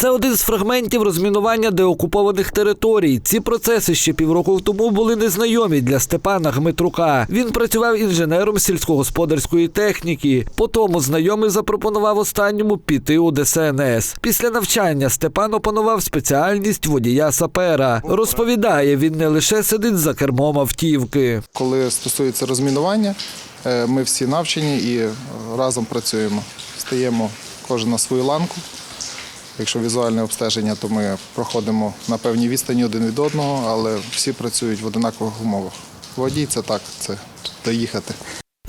Це один з фрагментів розмінування деокупованих територій. Ці процеси ще півроку тому були незнайомі для Степана Гмитрука. Він працював інженером сільськогосподарської техніки. Потому знайомий запропонував останньому піти у ДСНС. Після навчання Степан опанував спеціальність водія сапера. Розповідає, він не лише сидить за кермом автівки. Коли стосується розмінування, е, ми всі навчені і е, разом працюємо. Стаємо кожен на свою ланку. Якщо візуальне обстеження, то ми проходимо на певній відстані один від одного, але всі працюють в одинакових умовах. Водій це так, це доїхати.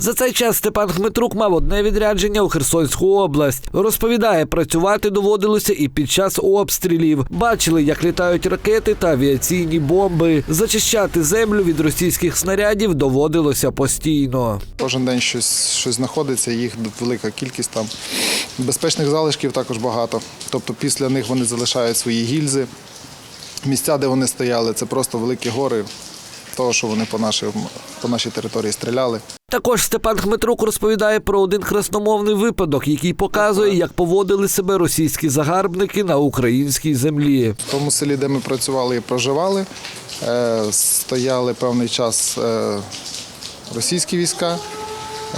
За цей час Степан Хмитрук мав одне відрядження у Херсонську область. Розповідає, працювати доводилося і під час обстрілів. Бачили, як літають ракети та авіаційні бомби. Зачищати землю від російських снарядів доводилося постійно. Кожен день щось, щось знаходиться, їх велика кількість там. Безпечних залишків також багато. Тобто після них вони залишають свої гільзи. Місця, де вони стояли, це просто великі гори того, що вони по, нашій, по нашій території стріляли. Також Степан Хмитрук розповідає про один красномовний випадок, який показує, як поводили себе російські загарбники на українській землі. В тому селі, де ми працювали і проживали, е, стояли певний час е, російські війська,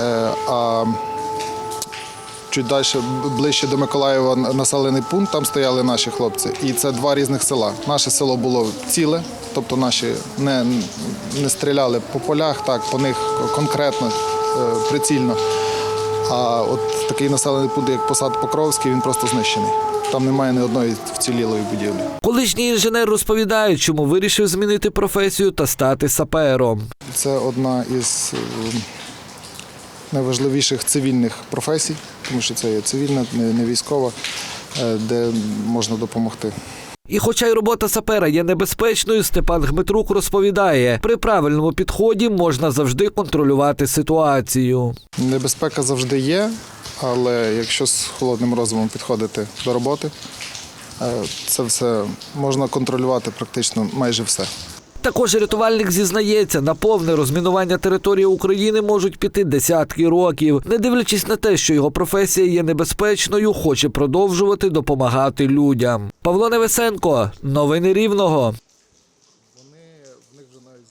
е, а чуть далі, ближче до Миколаєва населений пункт, там стояли наші хлопці. І це два різних села. Наше село було ціле, тобто наші не, не стріляли по полях, так, по них конкретно, е, прицільно. А от такий населений пункт, як посад Покровський, він просто знищений. Там немає ні одної вцілілої будівлі. Колишній інженер розповідає, чому вирішив змінити професію та стати сапером. Це одна із е, найважливіших цивільних професій, тому що це є цивільна, не військова, е, де можна допомогти. І хоча й робота сапера є небезпечною, Степан Гмитрук розповідає, при правильному підході можна завжди контролювати ситуацію. Небезпека завжди є, але якщо з холодним розумом підходити до роботи, е, це все можна контролювати практично майже все. Також рятувальник зізнається, на повне розмінування території України можуть піти десятки років. Не дивлячись на те, що його професія є небезпечною, хоче продовжувати допомагати людям. Павло Невесенко, новини Рівного.